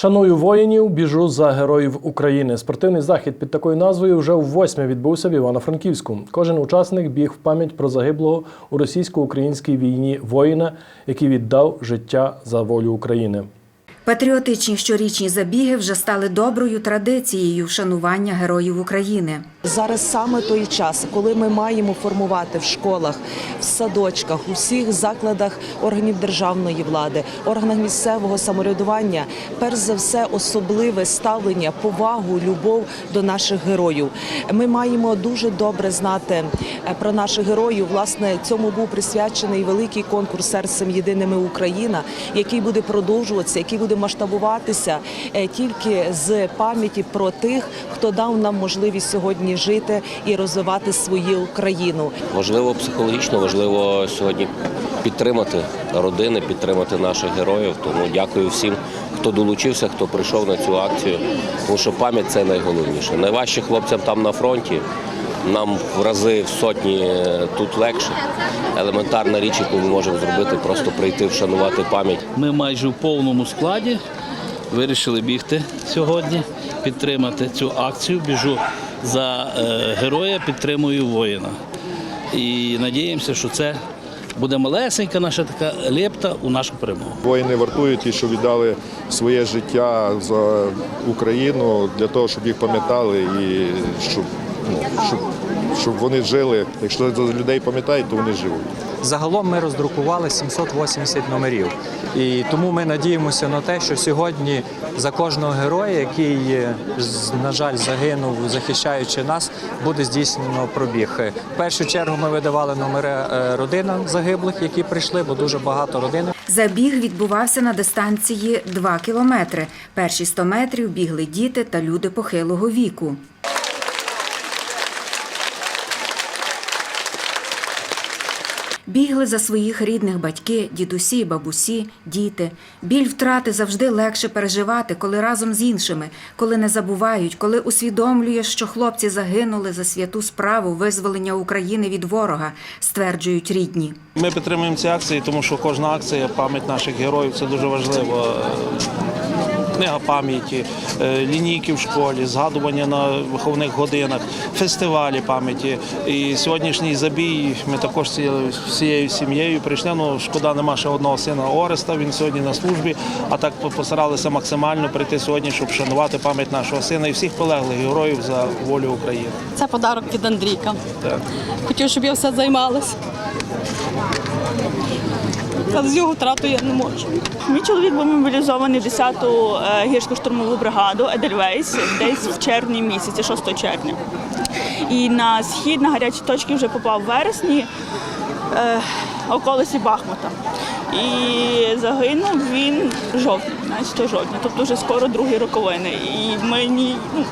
Шаную воїнів, біжу за героїв України. Спортивний захід під такою назвою вже в восьме відбувся в Івано-Франківську. Кожен учасник біг в пам'ять про загиблого у російсько-українській війні воїна, який віддав життя за волю України. Патріотичні щорічні забіги вже стали доброю традицією вшанування героїв України. Зараз саме той час, коли ми маємо формувати в школах, в садочках, у всіх закладах органів державної влади, органах місцевого самоврядування, перш за все, особливе ставлення, повагу, любов до наших героїв. Ми маємо дуже добре знати е, про наших героїв. Власне, цьому був присвячений великий конкурс серцем єдиними Україна, який буде продовжуватися, який буде масштабуватися е, тільки з пам'яті про тих, хто дав нам можливість сьогодні жити і розвивати свою країну. Важливо психологічно, важливо сьогодні підтримати родини, підтримати наших героїв. Тому дякую всім, хто долучився, хто прийшов на цю акцію. Тому що пам'ять це найголовніше. Найважче хлопцям там на фронті. Нам в рази в сотні е, тут легше. Елементарна річ, яку ми можемо зробити, просто прийти, вшанувати пам'ять. Ми майже в повному складі вирішили бігти сьогодні, підтримати цю акцію. Біжу за е, героя, підтримую воїна. І надіємося, що це буде малесенька наша така лепта у нашу перемогу. Воїни вартують ті, що віддали своє життя за Україну для того, щоб їх пам'ятали і щоб, ну, щоб, щоб вони жили. Якщо за людей пам'ятають, то вони живуть. Загалом ми роздрукували 780 номерів. І тому ми надіємося на те, що сьогодні за кожного героя, який, е, на жаль, загинув, захищаючи нас, буде здійснено пробіг. В першу чергу ми видавали номери е, родинам загиблих, які прийшли, бо дуже багато родин. Забіг відбувався на дистанції 2 кілометри. Перші 100 метрів бігли діти та люди похилого віку. Бігли за своїх рідних батьки, дідусі, бабусі, діти. Біль втрати завжди легше переживати, коли разом з іншими, коли не забувають, коли усвідомлюєш, що хлопці загинули за святу справу визволення України від ворога, стверджують рідні. Ми підтримуємо ці акції, тому що кожна акція пам'ять наших героїв це дуже важливо. Книга пам'яті, е, лінійки в школі, згадування на виховних годинах, фестивалі пам'яті. І сьогоднішній забій ми також всією сім'єю прийшли. Ну шкода, нема ще одного сина Ореста. Він сьогодні на службі. А так постаралися максимально прийти сьогодні, щоб шанувати пам'ять нашого сина і всіх полеглих героїв за волю України. Це подарок від Андрійка. Так. Хотів, щоб я все займалась. Але з його втратою я не можу. Мій чоловік був мобілізований в 10-ту гірську гірсько-штурмову бригаду Едельвейс десь в червні місяці, 6 червня. І на схід, на гарячі точки вже попав в вересні е, околиці Бахмута. І загинув він жовтня, жовтні, 15 жовтня, тобто вже скоро другі роковини. І ми ні, ну,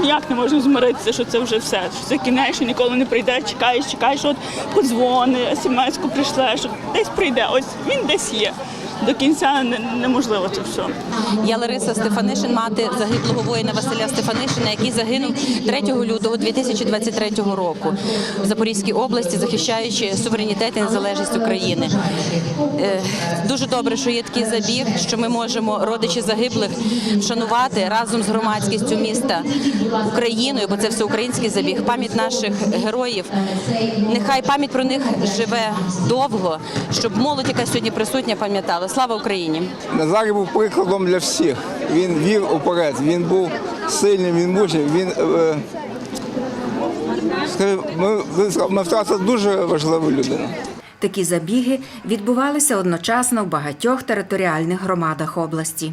ніяк не можемо змиритися, що це вже все, що це кінець, що ніколи не прийде, чекаєш, чекаєш, от подзвони, смс-ку прийшла, що десь прийде, ось він десь є. До кінця неможливо це все. Я Лариса Стефанишин, мати загиблого воїна Василя Стефанишина, який загинув 3 лютого 2023 року в Запорізькій області, захищаючи суверенітет і незалежність України. Е, Дуже добре, що є такий забіг, що ми можемо родичі загиблих вшанувати разом з громадськістю міста Україною, бо це всеукраїнський забіг. Пам'ять наших героїв. Нехай пам'ять про них живе довго, щоб молодь, яка сьогодні присутня, пам'ятала. Слава Україні! Назарій був прикладом для всіх. Він вів уперед, він був сильним, він мужнім. Він е, ми, ми втратили дуже важливу людину. Такі забіги відбувалися одночасно в багатьох територіальних громадах області.